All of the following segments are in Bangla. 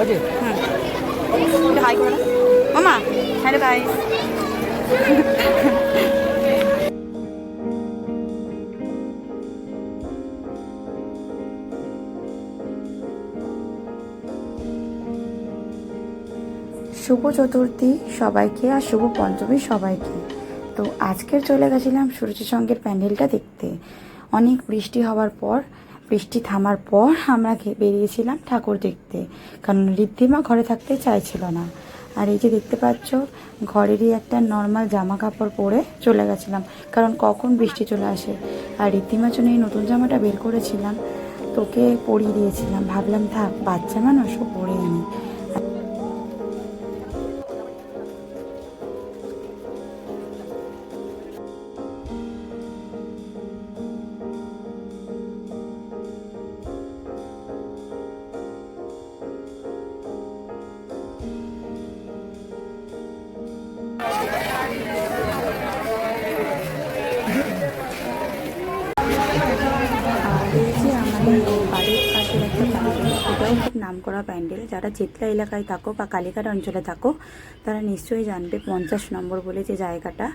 আছে হুম। হাই করে মামা হ্যালো গাইস শুভ চতুর্থী সবাইকে আর শুভ পঞ্চমী সবাইকে। তো আজকের চলে গেছিলাম সূর্যসঙ্গের প্যান্ডেলটা দেখতে। অনেক বৃষ্টি হওয়ার পর বৃষ্টি থামার পর আমরা বেরিয়েছিলাম ঠাকুর দেখতে। কারণ ঋদ্ধিমা ঘরে থাকতে চাইছিল না। আর এই যে দেখতে পাচ্ছ, ঘরেরই একটা নর্মাল জামা কাপড় পরে চলে গেছিলাম। কারণ কখন বৃষ্টি চলে আসে? আর ঋদ্ধিমার জন্য এই নতুন জামাটা বের করেছিলাম, তোকে পরিয়ে দিয়েছিলাম। ভাবলাম, থাক, বাচ্চা মানুষ, ও পরে আনি। আর আমাদের বাড়ির একটা খুব নামকরা প্যান্ডেল যারা চেতলা এলাকায় থাকো বা কালীঘাট অঞ্চলে থাকো তারা নিশ্চয়ই জানবে পঞ্চাশ নম্বর বলে যে জায়গাটা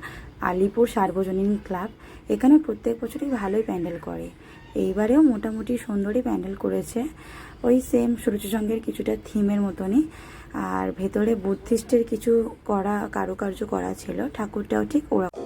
আলিপুর সার্বজনীন ক্লাব এখানে প্রত্যেক বছরই ভালোই প্যান্ডেল করে এইবারেও মোটামুটি সুন্দরই প্যান্ডেল করেছে ওই সেম সূর্যসঙ্গের কিছুটা থিমের মতনই আর ভেতরে বুদ্ধিস্টের কিছু করা কারুকার্য করা ছিল ঠাকুরটাও ঠিক ওরকম